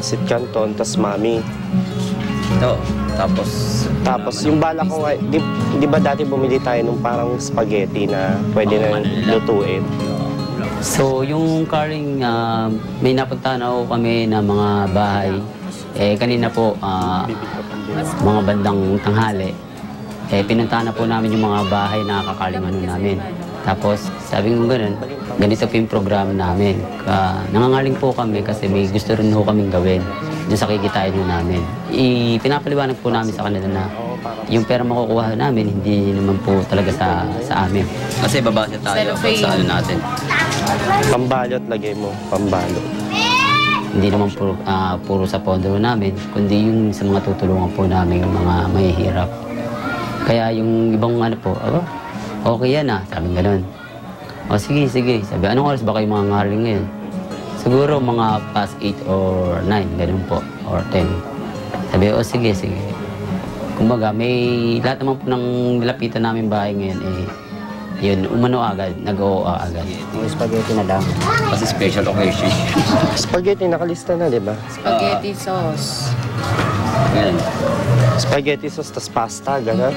pancit canton, tas mami. Ito, tapos... Tapos yung bala ko nga, di, di ba dati bumili tayo nung parang spaghetti na pwede na lutuin? So, yung carring, ah, may napuntahan ako kami na mga bahay. Eh, kanina po, ah, mga bandang tanghali, eh, pinuntahan na po namin yung mga bahay na kakaling ano namin. Tapos, sabi ko ganun, ganito po yung programa namin. Ka, nangangaling po kami kasi may gusto rin po kaming gawin dun sa kikitain nyo namin. I, pinapaliwanag po namin sa kanila na yung pera makukuha namin, hindi naman po talaga sa sa amin. Kasi babase tayo sa ano natin. Pambalot lagay mo, pambalot. Hindi naman puro, ah, puro sa pondo namin, kundi yung sa mga tutulungan po namin, yung mga mahihirap. Kaya yung ibang ano po, aba, okay yan ah, sabi ganun. O sige, sige. Sabi, anong oras ba kayo mga ngaling ngayon? Siguro mga past 8 or 9, ganun po, or 10. Sabi, o sige, sige. Kumbaga, may lahat naman po ng nilapitan namin bahay ngayon, eh, yun, umano agad, nag-oo agad. Yung spaghetti na lang. Kasi special occasion. Spaghetti, nakalista na, di ba? Spaghetti sauce. Yan. Spaghetti sauce, tas pasta, gano'n.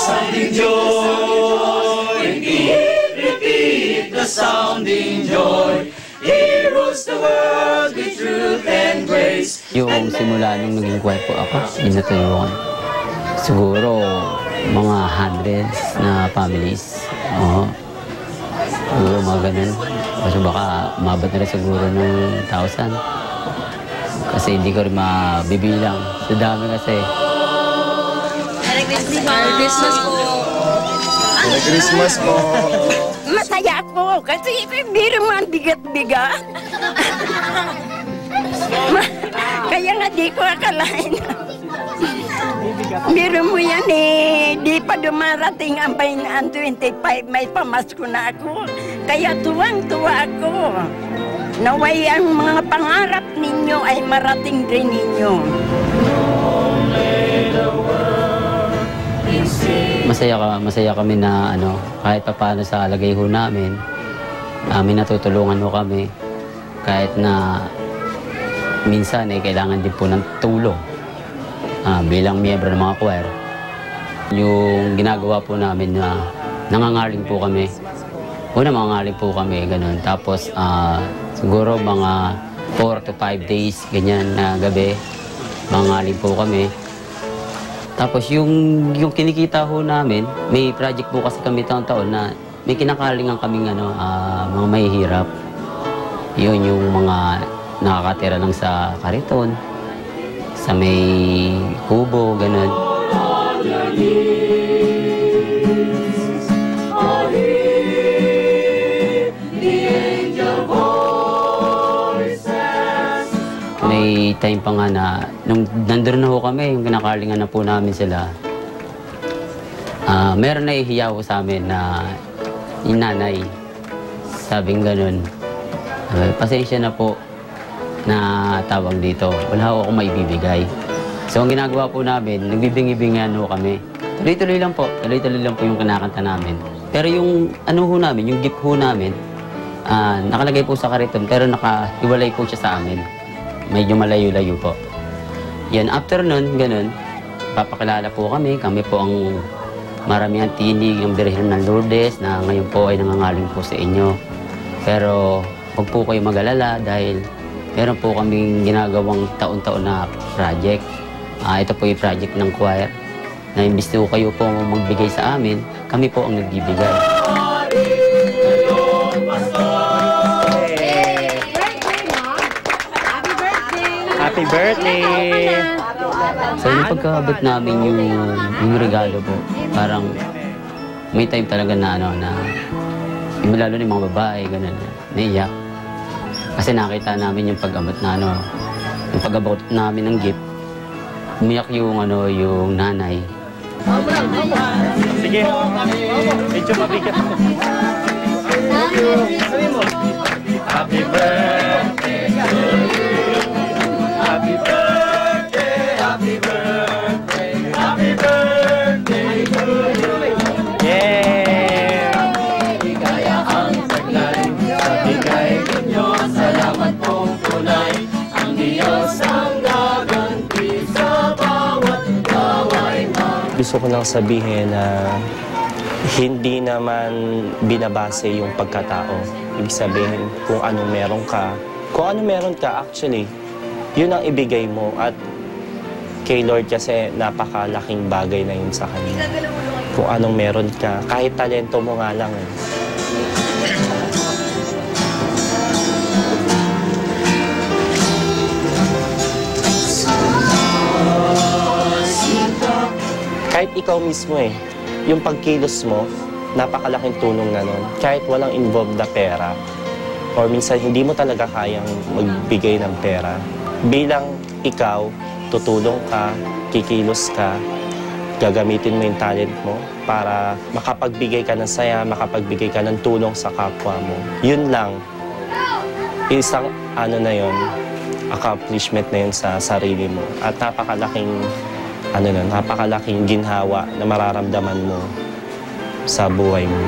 sounding joy. Repeat the sounding joy. Yung simula nung naging choir po ako, yung natulungan. Siguro, mga hundreds na families. Oo. Siguro mga ganun. Kasi baka umabot na rin siguro ng thousand. Kasi hindi ko rin mabibilang. Sa dami kasi. Merry Christmas po. Merry Christmas po! Masaya ako kasi biro mo ang bigat-bigat. Kaya nga di ko akalain. Biro mo yan eh, di pa dumarating ang ang 25, may pamasko na ako. Kaya tuwang-tuwa ako. Naway ang mga pangarap ninyo ay marating rin ninyo. Masaya, ka, masaya kami na ano, kahit pa paano sa lagay ho namin, amin natutulungan ho kami. Kahit na minsan eh, kailangan din po ng tulong ah, bilang miyembro ng mga choir. Yung ginagawa po namin na nangangaling po kami. Una, mangangaling po kami, ganun. Tapos, ah, siguro mga 4 to 5 days, ganyan na gabi, mangangaling po kami. Tapos yung, yung kinikita ho namin, may project po kasi kami taon-taon na may kinakalingan kaming ano, ah, mga mahihirap. Yun yung mga nakakatira lang sa kariton, sa may kubo, ganun. May time pa nga na, nung nandun na ho kami, yung kinakalingan na po namin sila, ah meron na ihiya ho sa amin na yung nanay, sabing ganun, "Ah, pasensya na po na tawag dito, wala ho ako maibibigay. So ang ginagawa po namin, nagbibingi-bingan ho kami. Tuloy-tuloy lang po, tuloy-tuloy lang po yung kinakanta namin. Pero yung ano ho namin, yung gift ho namin, ah, nakalagay po sa kariton pero nakahiwalay po siya sa amin. Medyo malayo-layo po. Yan, after nun, ganun, papakilala po kami. Kami po ang maramihan tinig ng Birhen ng Lourdes na ngayon po ay nangangaling po sa inyo. Pero huwag po kayo mag-alala dahil meron po kaming ginagawang taon-taon na project. Ah, ito po yung project ng choir na imbis na kayo po magbigay sa amin, kami po ang nagbibigay. Happy birthday! So yung pagkaabot namin yung, yung regalo po, parang may time talaga na ano na yung lalo na yung mga babae, ganun, naiyak. Kasi nakita namin yung pag-abot na ano, yung pag-abot namin ng gift, umiyak yung ano, yung nanay. Sige. Medyo mabigat. Happy ko lang sabihin na hindi naman binabase yung pagkatao. Ibig sabihin, kung anong meron ka, kung ano meron ka actually, yun ang ibigay mo at kay Lord kasi napakalaking bagay na yun sa Kanya. Kung anong meron ka, kahit talento mo nga lang. Eh. Kahit ikaw mismo eh, yung pagkilos mo, napakalaking tulong na nun. Kahit walang involved na pera, or minsan hindi mo talaga kayang magbigay ng pera, bilang ikaw, tutulong ka, kikilos ka, gagamitin mo yung talent mo para makapagbigay ka ng saya, makapagbigay ka ng tulong sa kapwa mo. Yun lang, isang ano na yon accomplishment na yun sa sarili mo. At napakalaking, ano na, napakalaking ginhawa na mararamdaman mo sa buhay mo.